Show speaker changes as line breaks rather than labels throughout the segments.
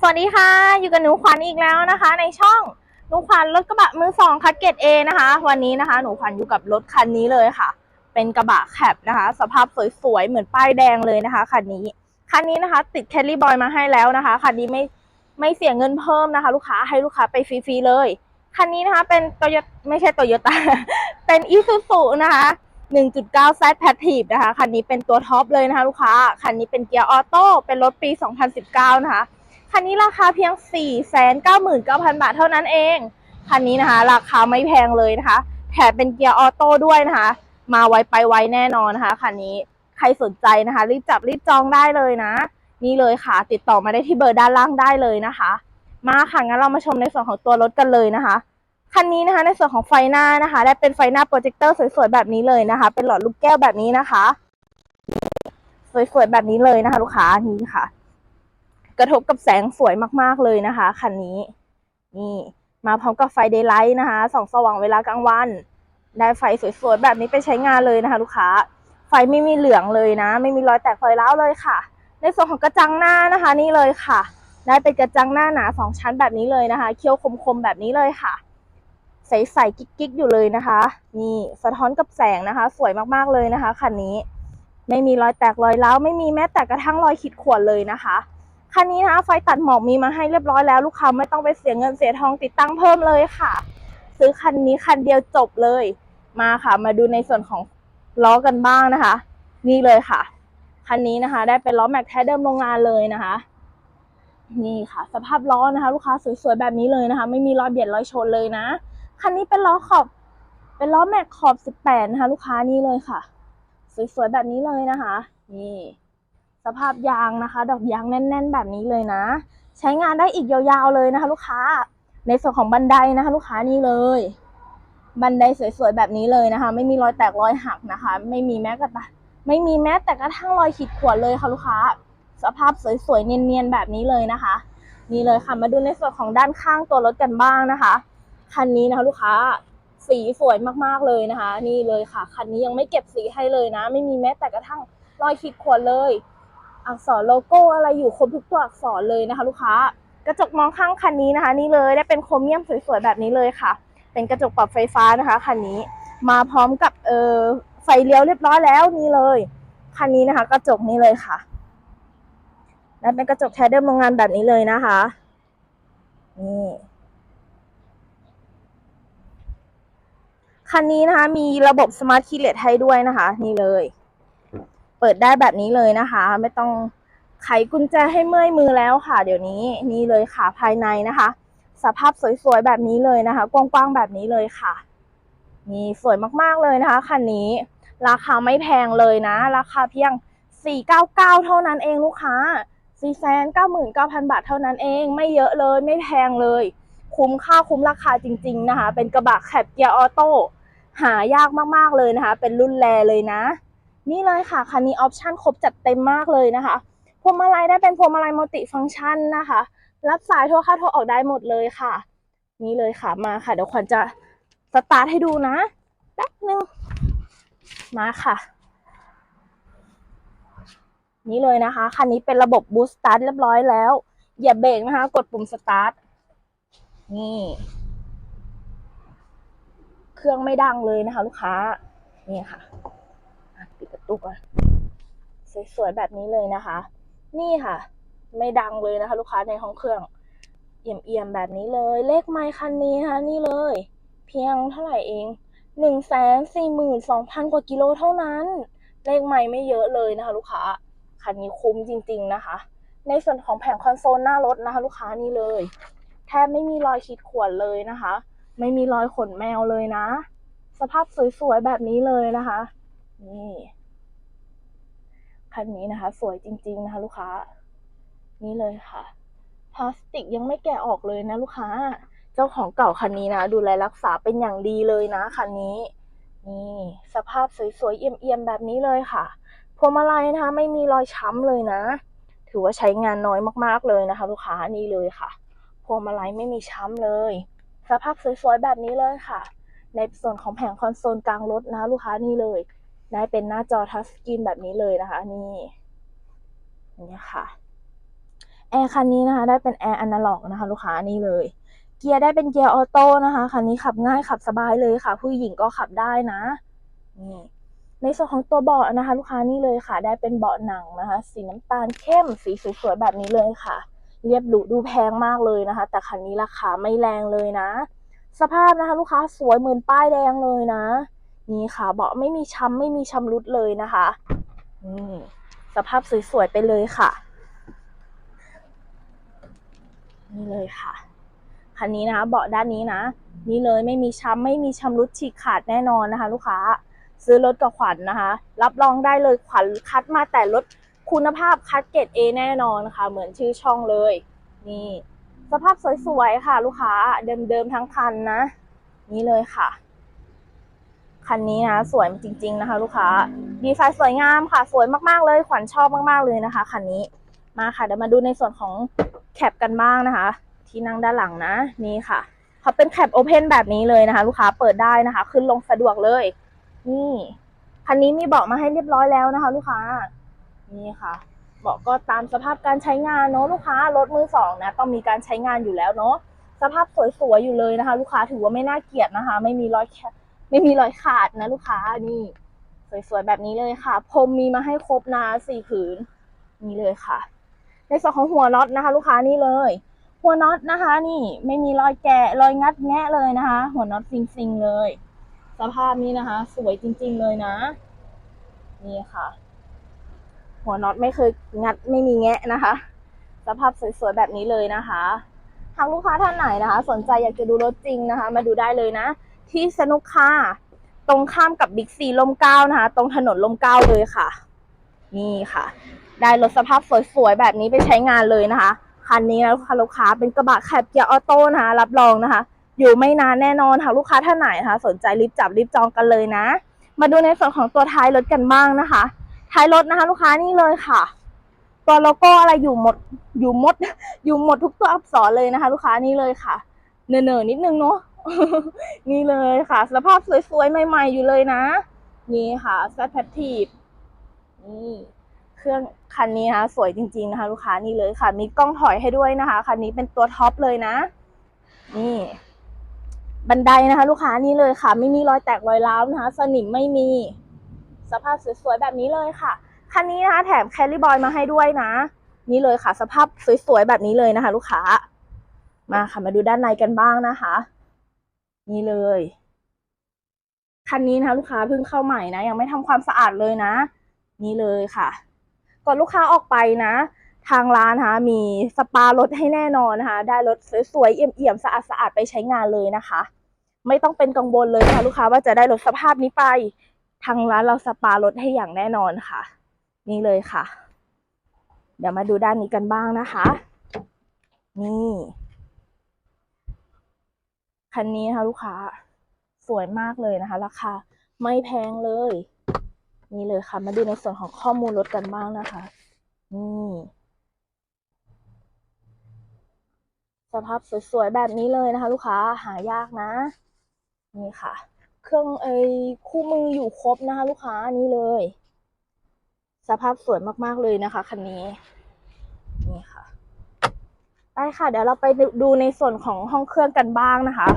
สวัสดีค่ะ อยู่กับหนูขวัญอีกแล้วนะคะ ในช่องหนูขวัญรถกระบะมือสองคัดเกตเอนะคะ วันนี้นะคะ หนูขวัญอยู่กับรถคันนี้เลยค่ะ เป็นกระบะแคปนะคะ สภาพสวยๆ เหมือนป้ายแดงเลยนะคะคันนี้คันนี้นะคะ ติดแคลรี่บอยมาให้แล้วนะคะคันนี้ไม่ไม่เสียเงินเพิ่มนะคะ ลูกค้าให้ลูกค้าไปฟรีๆเลยคันนี้นะคะ เป็นโตโยไม่ใช่โตโยต้าเป็นอีซูซูนะคะ 1.9 Z p a t t i v e นะคะคันนี้เป็นตัวท็อปเลยนะคะ ลูกค้าคันนี้เป็นเกียร์ออโต้เป็นรถปี 2019 นะคะ คันนี้ราคาเพียง 499,000 บาทเท่านั้นเอง คันนี้นะคะ ราคาไม่แพงเลยนะคะ แถมเป็นเกียร์ออโต้ด้วยนะคะ มาไวไปไวแน่นอนนะคะ คันนี้ ใครสนใจนะคะ รีบจับรีบจองได้เลยนะ นี่เลยค่ะ ติดต่อมาได้ที่เบอร์ด้านล่างได้เลยนะคะ มาค่ะ งั้นเรามาชมในส่วนของตัวรถกันเลยนะคะ คันนี้นะคะ ในส่วนของไฟหน้านะคะ ได้เป็นไฟหน้าโปรเจคเตอร์สวยๆแบบนี้เลยนะคะ เป็นหลอดลูกแก้วแบบนี้นะคะ สวยๆแบบนี้เลยนะคะ ลูกค้านี่ค่ะ กระทบกับแสงสวยมากๆเลยนะคะคันนี้นี่มาพร้อมกับไฟเดย์ไลท์นะคะส่องสว่างเวลากลางวัน ได้ไฟสวยๆแบบนี้ไปใช้งานเลยนะคะ ลูกค้า ไฟไม่มีเหลืองเลยนะ ไม่มีรอยแตกรอยร้าวเลยค่ะ ในส่วนของกระจังหน้านะคะ นี่เลยค่ะ ได้เป็นกระจังหน้าหนาสองชั้นแบบนี้เลยนะคะ เคี้ยวคมๆแบบนี้เลยค่ะ ใสๆกิ๊กๆอยู่เลยนะคะ นี่สะท้อนกับแสงนะคะ สวยมากๆเลยนะคะคันนี้ ไม่มีรอยแตกรอยร้าวไม่มีแม้แต่กระทั่งรอยขีดข่วนเลยนะคะ คันนี้นะคะไฟตัดหมอกมีมาให้เรียบร้อยแล้วลูกค้าไม่ต้องไปเสียเงินเสียทองติดตั้งเพิ่มเลยค่ะ ซื้อคันนี้คันเดียวจบเลยมาค่ะ มาดูในส่วนของล้อกันบ้างนะคะ นี่เลยค่ะคันนี้นะคะ ได้เป็นล้อแม็กแท้เดิมโรงงานเลยนะคะ นี่ค่ะ สภาพล้อนะคะ ลูกค้าสวยๆแบบนี้เลยนะคะ ไม่มีรอยเบียดรอยชนเลยนะคันนี้เป็นล้อขอบ เป็นล้อแม็กขอบ 18 นะคะ ลูกค้านี่เลยค่ะ สวยๆแบบนี้เลยนะคะ นี่ สภาพยางนะคะ ดอกยางแน่น ๆ แบบนี้เลยนะ ใช้งานได้อีกยาวๆเลยนะคะ ลูกค้า ในส่วนของบันไดนะคะ ลูกค้านี่เลย บันไดสวยๆแบบนี้เลยนะคะ ไม่มีรอยแตกรอยหักนะคะ ไม่มีแม้กระทั่งไม่มีแม้แต่กระทั่งรอยขีดข่วนเลยค่ะลูกค้า สภาพสวยๆเนียนๆแบบนี้เลยนะคะนี่เลยค่ะมาดูในส่วนของด้านข้างตัวรถกันบ้างนะคะคันนี้นะคะ ลูกค้าสีสวยมากๆเลยนะคะ นี่เลยค่ะคันนี้ยังไม่เก็บสีให้เลยนะ ไม่มีแม้แต่กระทั่งรอยขีดข่วนเลย อักษรโลโก้อะไรอยู่ครบทุกตัวอักษรเลยนะคะ ลูกค้ากระจกมองข้างคันนี้นะคะ นี่เลยได้เป็นโครเมียมสวยๆแบบนี้เลยค่ะ เป็นกระจกปรับไฟฟ้านะคะคันนี้มาพร้อมกับเออไฟเลี้ยวเรียบร้อยแล้วนี่เลยคันนี้นะคะ กระจกนี้เลยค่ะและเป็นกระจกแทเดิมโรงงานแบบนี้เลยนะคะนี่คันนี้นะคะมีระบบสมาร์ทคีย์เลสให้ด้วยนะคะ นี่เลย เปิดได้แบบนี้เลยนะคะ ไม่ต้องไขกุญแจให้เมื่อยมือแล้วค่ะ เดี๋ยวนี้นี่เลยค่ะภายในนะคะ สภาพสวยๆแบบนี้เลยนะคะ กว้างๆแบบนี้เลยค่ะนี่สวยมากๆเลยนะคะคันนี้ ราคาไม่แพงเลยนะ ราคาเพียง 499 เท่านั้นเองลูกค้า 499,000 บาทเท่านั้นเอง ไม่เยอะเลยไม่แพงเลย คุ้มค่าคุ้มราคาจริง ๆนะคะ เป็นกระบะแคปเกียร์ออโต้หายากมากๆเลยนะคะ เป็นรุ่นแรเลยนะ นี่เลยค่ะคันนี้ออปชั่นครบจัดเต็มมากเลยนะคะพวงมาลัยได้เป็นพวงมาลัยมัลติฟังก์ชันนะคะ รับสายโทรเข้าโทรออกได้หมดเลยค่ะ นี่เลยค่ะมาค่ะ เดี๋ยวขวัญจะสตาร์ทให้ดูนะแป๊บนึงมาค่ะ นี่เลยนะคะคันนี้เป็นระบบบูสตาร์ทเรียบร้อยแล้วอย่าเบรกนะคะ กดปุ่มสตาร์ทนี่เครื่องไม่ดังเลยนะคะ ลูกค้า นี่ค่ะ ตุกอะสวยๆแบบนี้เลยนะคะ นี่ค่ะ ไม่ดังเลยนะคะ ลูกค้าในห้องเครื่อง เอี่ยมๆแบบนี้เลย เลขไมค์คันนี้นะคะนี่เลย เพียงเท่าไหร่เองหนึ่งแสนสี่หมื่นสองพันกว่ากิโลเท่านั้น เลขไมค์ไม่เยอะเลยนะคะ ลูกค้าคันนี้คุ้มจริง ๆนะคะ ในส่วนของแผงคอนโซลหน้ารถนะคะ ลูกค้านี่เลย แทบไม่มีรอยขีดข่วนเลยนะคะ ไม่มีรอยขนแมวเลยนะ สภาพสวยๆแบบนี้เลยนะคะ นี่ คันนี้นะคะ สวยจริง ๆ นะคะ ลูกค้า นี่เลยค่ะ พลาสติกยังไม่แกะออกเลยนะ ลูกค้า เจ้าของเก่าคันนี้นะ ดูแลรักษาเป็นอย่างดีเลยนะคันนี้ นี่สภาพสวยๆเอี่ยมๆแบบนี้เลยค่ะพวงมาลัยนะคะ ไม่มีรอยช้ำเลยนะ ถือว่าใช้งานน้อยมากๆเลยนะคะ ลูกค้านี่เลยค่ะพวงมาลัยไม่มีช้ำเลย สภาพสวยๆแบบนี้เลยค่ะ ในส่วนของแผงคอนโซลกลางรถนะ ลูกค้านี่เลย ได้เป็นหน้าจอทัชสกรีนแบบนี้เลยนะคะ นี่นี่ค่ะแอร์คันนี้นะคะ ได้เป็นแอร์อนาล็อกนะคะ ลูกค้านี่เลย เกียร์ได้เป็นเกียร์ออโต้นะคะคันนี้ขับง่ายขับสบายเลยค่ะ ผู้หญิงก็ขับได้นะนี่ในส่วนของตัวเบาะนะคะ ลูกค้านี่เลยค่ะ ได้เป็นเบาะหนังนะคะ สีน้ำตาลเข้มสีสวยๆแบบนี้เลยค่ะ เรียบหรูดูแพงมากเลยนะคะ แต่คันนี้ราคาไม่แรงเลยนะ สภาพนะคะ ลูกค้าสวยเหมือนป้ายแดงเลยนะ นี่ค่ะเบาะไม่มีช้ำไม่มีชำรุดเลยนะคะนี่สภาพสวยๆไปเลยค่ะ นี่เลยค่ะคันนี้นะคะเบาะด้านนี้นะ นี่เลยไม่มีช้ำไม่มีชำรุดฉีกขาดแน่นอนนะคะ ลูกค้าซื้อรถกับขวัญนนะคะ รับรองได้เลยขวัญคัดมาแต่รถคุณภาพคัดเกรด A แน่นอนค่ะ เหมือนชื่อช่องเลย นี่ สภาพสวยๆค่ะ ลูกค้าเดิมๆทั้งคันนะ นี่เลยค่ะ คันนี้นะสวยจริง ๆ นะคะ ลูกค้าดีไซน์สวยงามค่ะ สวยมากๆเลยขวัญชอบมากๆเลยนะคะคันนี้มาค่ะเดี๋ยวมาดูในส่วนของแคปกันบ้างนะคะ ที่นั่งด้านหลังนะนี่ค่ะเขาเป็นแคปโอเพนแบบนี้เลยนะคะ ลูกค้าเปิดได้นะคะ ขึ้นลงสะดวกเลย นี่คันนี้มีเบาะมาให้เรียบร้อยแล้วนะคะ ลูกค้านี่ค่ะเบาะก็ตามสภาพการใช้งานเนาะลูกค้ารถมือสองนะต้องมีการใช้งานอยู่แล้วเนาะสภาพสวยๆอยู่เลยนะคะ ลูกค้าถือว่าไม่น่าเกลียดนะคะ ไม่มีรอยแค ไม่มีรอยขาดนะลูกค้านี่ สวยๆแบบนี้เลยค่ะ พรมมีมาให้ครบนะสี่ผืนนี่เลยค่ะ ในส่วนของหัวน็อตนะคะ ลูกค้านี่เลย หัวน็อตนะคะ นี่ไม่มีรอยแกะรอยงัดแงะเลยนะคะ หัวน็อตซิงๆเลย สภาพนี้นะคะ สวยจริง ๆเลยนะ นี่ค่ะ หัวน็อตไม่เคยงัดไม่มีแงะนะคะ สภาพสวยๆแบบนี้เลยนะคะหากลูกค้าท่านไหนนะคะ สนใจอยากจะดูรถจริงนะคะ มาดูได้เลยนะ ที่สนุกค่ะ ตรงข้ามกับบิ๊กซีลมเก้านะคะ ตรงถนนลมเก้าเลยค่ะ นี่ค่ะ ได้รถสภาพสวยๆ แบบนี้ไปใช้งานเลยนะคะ คันนี้นะค่ะลูกค้าเป็นกระบะแคบเกียร์ออโต้นะคะ รับรองนะคะ อยู่ไม่นานแน่นอนค่ะลูกค้าท่านไหนนะคะ สนใจรีบจับรีบจองกันเลยนะ มาดูในส่วนของตัวท้ายรถกันบ้างนะคะ ท้ายรถนะคะ ลูกค้านี่เลยค่ะตัวโลโก้อะไรอยู่หมดอยู่หมดอยู่หมดทุกตัวอักษรเลยนะคะ ลูกค้านี่เลยค่ะ เนอๆนิดนึงเนาะ นี่เลยค่ะ สภาพสวยๆ ใหม่ ๆ อยู่เลยนะ นี่ค่ะแซดแพททีฟนี่เครื่องคันนี้นะคะสวยจริง ๆ นะคะ ลูกค้านี่เลยค่ะ มีกล้องถอยให้ด้วยนะคะ คันนี้เป็นตัวท็อปเลยนะ นี่ บันไดนะคะ ลูกค้านี่เลยค่ะ ไม่มีรอยแตกรอยร้าวนะคะ สนิมไม่มี สภาพสวยๆ แบบนี้เลยค่ะ คันนี้นะคะ แถมแคลรี่บอยมาให้ด้วยนะ นี่เลยค่ะ สภาพสวยๆ แบบนี้เลยนะคะ ลูกค้า มาค่ะ มาดูด้านในกันบ้างนะคะ นี่เลย คันนี้นะคะลูกค้าเพิ่งเข้าใหม่นะ ยังไม่ทำความสะอาดเลยนะ นี่เลยค่ะ ก่อนลูกค้าออกไปนะ ทางร้านนะคะมีสปารถให้แน่นอนนะคะ ได้รถสวยๆเอี่ยมๆสะอาดๆไปใช้งานเลยนะคะ ไม่ต้องเป็นกังวลเลยนะคะลูกค้าว่าจะได้รถสภาพนี้ไป ทางร้านเราสปารถให้อย่างแน่นอนค่ะ นี่เลยค่ะ เดี๋ยวมาดูด้านนี้กันบ้างนะคะ นี่ คันนี้นะคะลูกค้าสวยมากเลยนะคะ ราคาไม่แพงเลย นี่เลยค่ะ มาดูในส่วนของข้อมูลรถกันบ้างนะคะ นี่สภาพสวยๆแบบนี้เลยนะคะ ลูกค้าหายากนะ นี่ค่ะ เครื่องเอยคู่มืออยู่ครบนะคะ ลูกค้านี่เลย สภาพสวยมากๆเลยนะคะคันนี้ ไปค่ะ เดี๋ยวเราไปดูในส่วนของห้องเครื่องกันบ้างนะคะ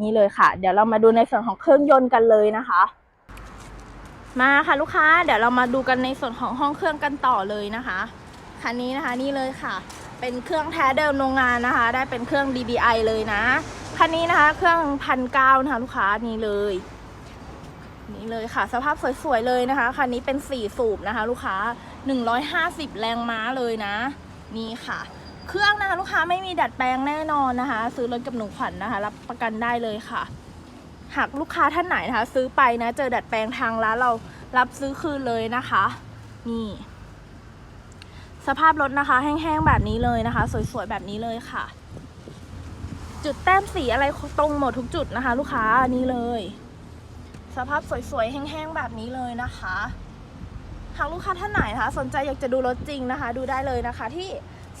นี่เลยค่ะ เดี๋ยวเรามาดูในส่วนของเครื่องยนต์กันเลยนะคะ มาค่ะลูกค้า เดี๋ยวเรามาดูกันในส่วนของห้องเครื่องกันต่อเลยนะคะคันนี้นะคะนี่เลยค่ะ เป็นเครื่องแท้เดิมโรงงานนะคะ ได้เป็นเครื่อง DBI เลยนะคันนี้นะคะเครื่องพันเก้านะคะลูกค้านี่เลย นี่เลยค่ะ สภาพสวยๆเลยนะคะคันนี้เป็นสี่สูบนะคะ ลูกค้า 150 แรงม้าเลยนะ นี่ค่ะ เครื่องนะคะลูกค้าไม่มีดัดแปลงแน่นอนนะคะ ซื้อรถกับหนูขวัญนะคะ รับประกันได้เลยค่ะ หากลูกค้าท่านไหนนะคะ ซื้อไปนะเจอดัดแปลงทางร้านเรารับซื้อคืนเลยนะคะ นี่ สภาพรถนะคะ แห้งๆแบบนี้เลยนะคะ สวยๆแบบนี้เลยค่ะ จุดแต้มสีอะไรตรงหมดทุกจุดนะคะ ลูกค้านี่เลย สภาพสวยๆแห้งๆแบบนี้เลยนะคะหากลูกค้าท่านไหนนะคะ สนใจอยากจะดูรถจริงนะคะ ดูได้เลยนะคะที่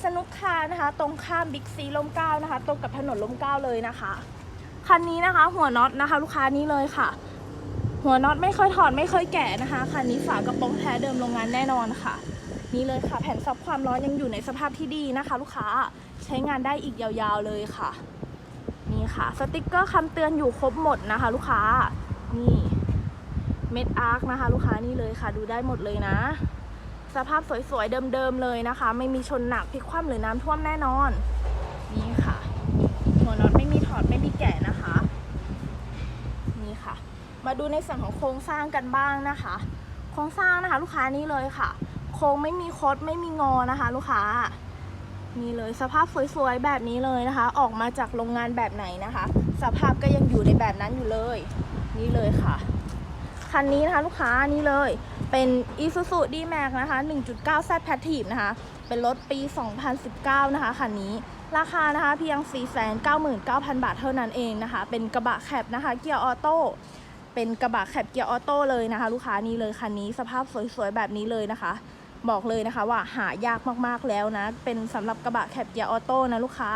สนุกคานะคะ ตรงข้ามบิ๊กซีลมเก้านะคะ ตรงกับถนนลมเก้าเลยนะคะ คันนี้นะคะ หัวน็อตนะคะ ลูกค้านี้เลยค่ะ หัวน็อตไม่เคยถอดไม่เคยแกะนะคะคันนี้ฝากระโปรงแท้เดิมโรงงานแน่นอนค่ะ นี่เลยค่ะ แผ่นซับความร้อนยังอยู่ในสภาพที่ดีนะคะ ลูกค้าใช้งานได้อีกยาวๆเลยค่ะ นี่ค่ะ สติกเกอร์คำเตือนอยู่ครบหมดนะคะ ลูกค้านี่เม็ดอาร์คนะคะ ลูกค้านี่เลยค่ะ ดูได้หมดเลยนะ สภาพสวยๆ เดิมๆ เลยนะคะ ไม่มีชนหนักพลิกคว่ำหรือน้ำท่วมแน่นอน นี่ค่ะ หัวน็อตไม่มีถอดไม่มีแกะนะคะ นี่ค่ะ มาดูในส่วนของโครงสร้างกันบ้างนะคะ โครงสร้างนะคะลูกค้านี่เลยค่ะ โครงไม่มีคดไม่มีงอนะคะ ลูกค้านี่เลยสภาพสวยๆ แบบนี้เลยนะคะ ออกมาจากโรงงานแบบไหนนะคะ สภาพก็ยังอยู่ในแบบนั้นอยู่เลย นี่เลยค่ะ คันนี้นะคะลูกค้านี่เลย เป็น Isuzu D-Max นะคะ 1.9 Z Passive นะคะ เป็นรถปี 2019 นะคะคันนี้ ราคานะคะเพียง 499,000 บาทเท่านั้นเองนะคะ เป็นกระบะแคปนะคะเกียร์ออโต้ เป็นกระบะแคปเกียร์ออโต้เลยนะคะ ลูกค้านี่เลยคันนี้สภาพสวยๆ แบบนี้เลยนะคะ บอกเลยนะคะว่าหายากมากๆแล้วนะ เป็นสำหรับกระบะแคปเกียร์ออโต้นะลูกค้า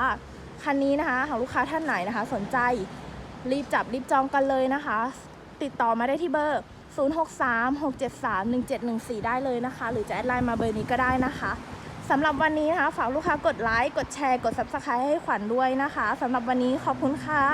คันนี้นะคะหากลูกค้าท่านไหนนะคะ สนใจรีบจับรีบจองกันเลยนะคะ ติดต่อมาได้ที่เบอร์ 0636731714 ได้เลยนะคะ หรือจะแอดไลน์มาเบอร์นี้ก็ได้นะคะสำหรับวันนี้นะคะฝากลูกค้ากดไลค์ กดแชร์ กด Subscribe ให้ขวัญด้วยนะคะสำหรับวันนี้ขอบคุณค่ะ